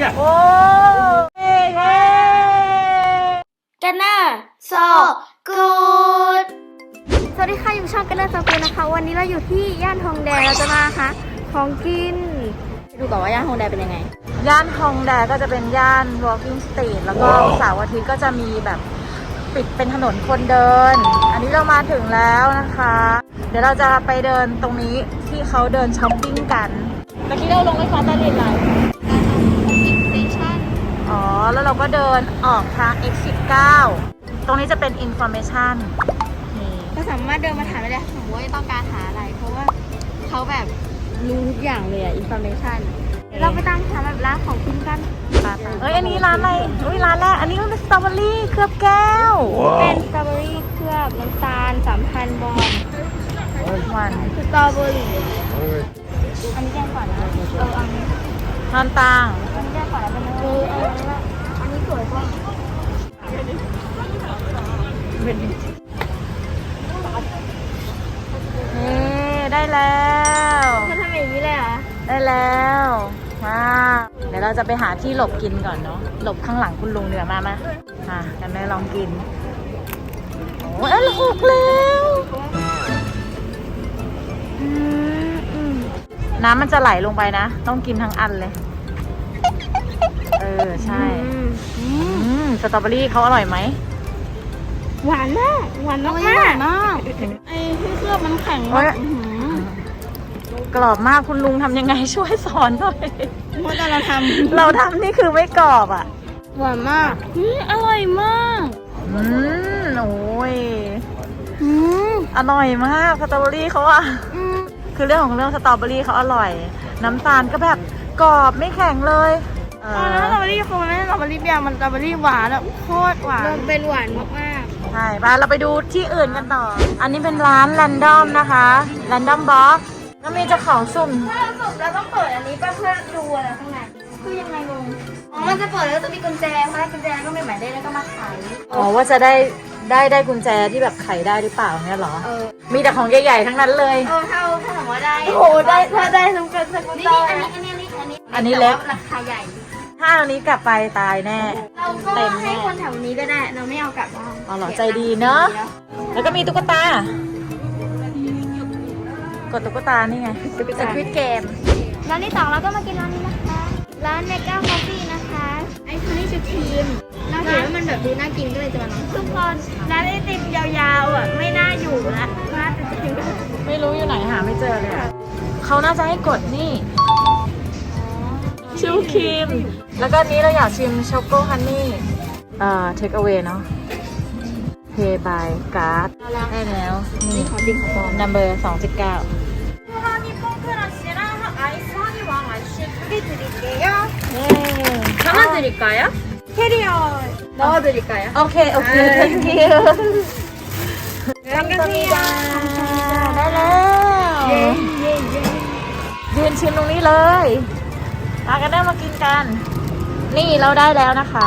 Yeah. โอ้เฮ้เฮ้กันเนอร์โซกูดสวัสดีค่ะอยู่ช่องกันเนอร์โซกูดนะคะ วันนี้เราอยู่ที่ย่านทองแดงเราจะมาหาของกินไปดูก่อนว่าย่านทองแดงเป็นยังไง ย่านฮองแดก็จะเป็นย่าน walking street แล้วก็เสาร์อาทิตย์ก็จะมีแบบปิดเป็นถนนคนเดิน อันนี้เรามาถึงแล้วนะคะ เดี๋ยวเราจะไปเดินตรงนี้ที่เขาเดินช้อปปิ้งกันเมื่อกี้เราลงไฟฟ้าใต้ดินอะไรอ๋อแล้ว เราก็เดินออกทาง X19 ตรงนี้จะเป็น information นี่ก็สามารถเดินมาถามได้เลยสมมติว่าต้องการหาอะไร เพราะว่าเขาแบบรู้ทุกอย่างเลยอะอินโฟเมชันเราไปตามหาแบบร้านของกินกันปาปาเอ้ยอันนี้ร้านอะไรอุ้ยร้านแรก อันนี้มันเป็นสตรอเบอรี่เคลือบแก้ว เป็นสตรอเบอรี่เคลือบน้ำตาลสามพันบอลวันสตรอเบอรี่อันนี้แก้ก่อนนะเอออันนี้นอนตังอันนี้แก้ก่อนนะเป็นเออเอออันนี้สวยกว่า นี่ได้แล้ว มันทำอย่างนี้เลยเหรอได้แล้วว้าวเดี๋ยวเราจะไปหาที่หลบกินก่อนเนาะหลบข้างหลังคุณลุงเดือมามาอะกันแม่ลองกินโอ้ยอันหกแล้วอืมอืมน้ำมันจะไหลลงไปนะ ต้องกินทั้งอันเลย เออ ใช่ อืม สตรอเบอรี่เขาอร่อยไหมหวานมากหวานมากมากมากไอ้ที่เคลือบมันแข็งโอ๊มายกอื้อหือกรอบมากคุณลุงทำยังไงช่วยสอนหน่อยเมื่อเราทเราทำนี่คือไม่กรอบอะำหวานมากอืมอร่อยมาก อืมโอ้ยอืมอร่อยมากสตรอเบอรี่เขาอะอืมคือเรื่องของเรื่องสตรอเบอรี่เขาอร่อย น้ำตาลก็แบบกรอบไม่แข็งเลยเอตอนนั้นสตรออเบอรี่คือมันไม่ใช่สตรอเบอรี่เบียร์มันสตรอเบอรี่หวานแบบโคตรหวาน มันเป็นหวานมากใช่ไปเราไปดูที่อื่นกันต่อ อันนี้เป็นร้านแรนดอมนะคะแรนดอมบ็อกแล้วมีเจ้าของสุ่ม ๆ ถ้าสรุปเราต้องเปิดอันนี้เพื่อดูอะไรข้างในคือยังไงงงอ๋อมันจะเปิดแล้วจะมีกุญแจเพราะกุญแจก็ไม่หมายเลขแล้วก็มาขายอ๋อว่าจะได้ได้ได้กุญแจที่แบบไขได้หรือเปล่าเนี่ยเหรอ เออมีแต่ของใหญ่ๆทั้งนั้นเลย เออถ้าถ้าสมมติว่าได้โอ้ได้ถ้าได้สมกันสกุลนี่อันนี้อันนี้อันนี้อันนี้เล็ก ราคาใหญ่ ถ้าอันนี้กลับไปตายแน่ เราก็เต็มแน่ให้คนแถวนี้ก็ได้ เราไม่เอากลับบ้านอ๋อเหรอใจดีเนอะ แล้วก็มีตุ๊กตา กดตุ๊กตานี่ไงสควิตเกม ร้านที่สองเราก็มากินร้านนี้นะคะ ร้านเมก้าคอฟฟี่นะคะ ไอคอนี่ชูครีมเราเห็นว่ามันแบบดูน่ากินก็เลยจะมาลองทุกคนร้านไอติมยาวๆอะไม่น่าอยู่ละร้านไอติมไม่รู้อยู่ไหนหาไม่เจอเลยอะเขาน่าจะให้กดนี่ ชูครีม แล้วก็อันนี้เราอยากชิมช็อกโกฮันนี่เอ่อ take away เนาะ pay by card ได้แล้ว นี่ ของจริงของปลอม number 2 9 담아드릴까요? 캐리어 넣어드릴까요? โอเค โอเค thank you 감사합니다. ได้แล้ว 예, 예, 예. ยืนชิมตรงนี้เลยมากันได้มากินกัน นี่เราได้แล้วนะคะ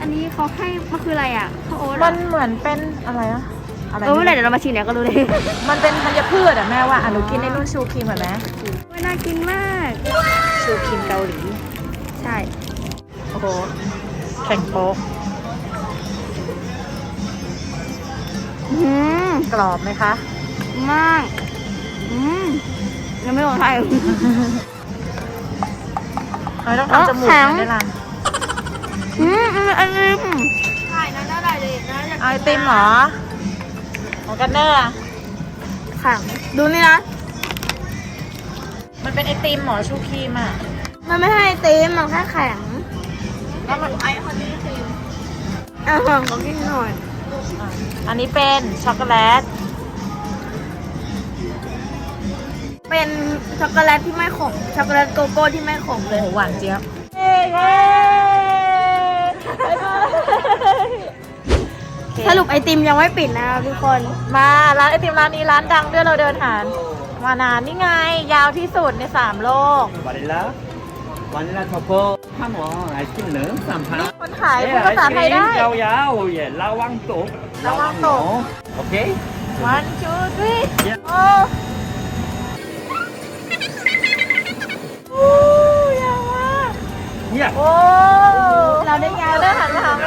อันนี้เขาให้มันคืออะไรอะข้าวโอ๊ตมัอะนเหมือนเป็นอะไรอะอะไรเออเมื่อไหร่เดี๋ยวเรามาชิมเนี่ยก็รู้เลยมันเป็นธัญพืชอะแม่ว่าอะหนูกินในรุ่นชูครีมเหมือนไหมมันน่ากินมาก ชูครีมเกาหลี ใช่ โอ้โห แข่งโป๊กอืมกรอบไหมคะ มาก อืมยังไม่บอกใครไม่ต้องทำจมูกแข็งไม่ได้ล่ะ อืมอืมอันนี้ใช่นะได้เลยนะเอาไอติมเหรอของกันเนอร์อะค่ะ ดูนี่นะ มันเป็นไอติมเหรอชูครีมอะมันไม่ให้เต็มมันแค่แข็งแล้วมันไอคอนนี่ครีมอ่าขอกินหน่อย อะอันนี้เป็นช็อกโกแลต เป็นช็อกโกแลตที่ไม่ขมช็อกโกแลตโกโก้ที่ไม่ขมเลโอ้ย โหหวานเจี๊ยบเย้เย้บ๊ายบาย สรุปไอติมยังไม่ปิดนะครับทุกคน มาร้านไอติมร้านนี้ร้านดังด้วยเราเดินหามานานนี่ไง ยาวที่สุดในสามโลก วานิลลาวานิลลาช็อกโกข้างหอไอติมเหลืองสามพันคนขายภาษาไทยได้ ยาวยาวอย่าระวังตกระวังตก โอเค one two three โอ้ยาวเนี่ยโอ้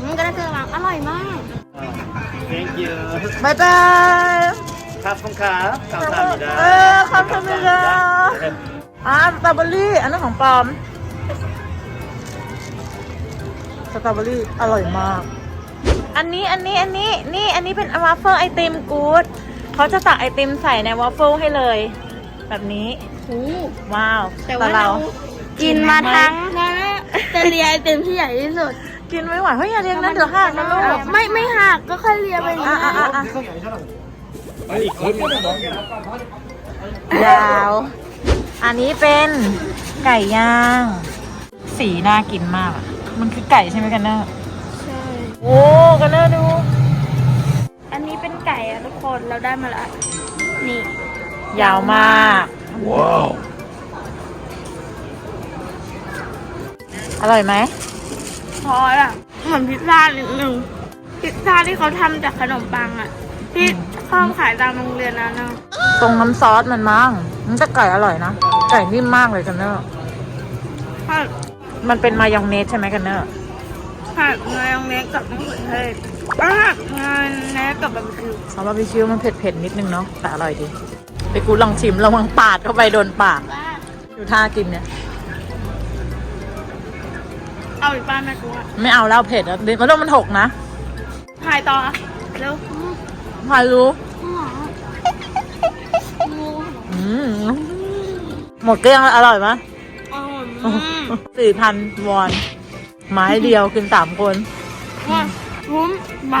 อืมก็ได้เจอรักอร่อยมาก thank you บายบาย ครับคุณครัขอบคุณครัเออขอบคุณครับ อ่าสตรอเบอรี่ อันนั้นของปอม สตรอเบอรี่ อร่อยมาก อันนี้ อันนี้ อันนี้ นี่ อันนี้เป็นวาฟเฟิลไอติมกู๊ดเขาจะตักไอติมใส่ในวาฟเฟิลให้เลย แบบนี้ หู ว้าวแต่ว่าเรา กินมาทั้ง นะจะเรียนไอติมที่ใหญ่ที่สุด กินไม่ไหว เฮ้ยอย่าเรียนนะเดี๋ยวหักนะลูก ไม่ไม่หักก็ค่อยเรียไปอย่าง อ่ะ นี้ อ่ะอ่ะอ่ะ 아니 거기 ยาว อันนี้เป็นไก่ย่าง สีน่ากินมากอะมันคือไก่ใช่ไหมกันเนอร์ ใช่ โอ้กันเนอร์ดู อันนี้เป็นไก่อะทุกคนเราได้มาแล้วนี่ ยาวมาก ว้าว อร่อยไหม พอละเหมือนพิซซ่านิดนึงพิซซ่าที่เขาทำจากขนมปังอะที่ข้องขายตามโรงเรียนนะนะตรงน้ำซอสมันมั้งมันจะไก่อร่อยนะ ไก่นิ่มมากเลยกันเนอร์ผัดมันเป็นมายองเนสใช่ไหมกันเนอร์ผัดมายองเนสกับมะเขือเทศผัดมายองเนสกับบาร์บีคิวซอสบาร์บีคิวมันเผ็ดๆนิดนึงเนาะแต่อร่อยดีไปกูลองชิมระวังปาดเข้าไปโดนปากว่าดูท่ากินเนี่ย เอาอีกป้าแม่กูอะไม่เอาแล้วเผ็ดแล้วเดี๋ยวมันต้องมันหกนะถ่ายต่ออะเร็วพายรู้งูอืมหมดเกลี้ยงแล้วอร่อยไหมอ๋อสี่พันวอน ไม้เดียวกินสามคน ว่าคุ้มไหม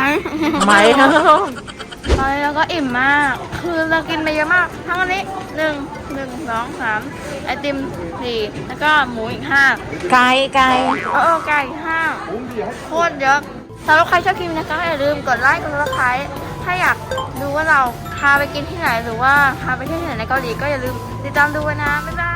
ไม้ ตอนนี้เราก็อิ่มมาก คือเรากินไปเยอะมาก ทั้งอันนี้หนึ่งหนึ่งสองสามไอติมสี่แล้วก็หมูอีกห้าไก่ไก่เออไก่อีกห้าโคตรเยอะสำหรับใครชอบคลิปนี้นะคะอย่าลืมกดไลค์กดซับสไครต์ถ้าอยากดูว่าเราพาไปกินที่ไหนหรือว่าพาไปเที่ยวที่ไหนในเกาหลีก็อย่าลืมติดตามดูไว้นะบ๊ายบาย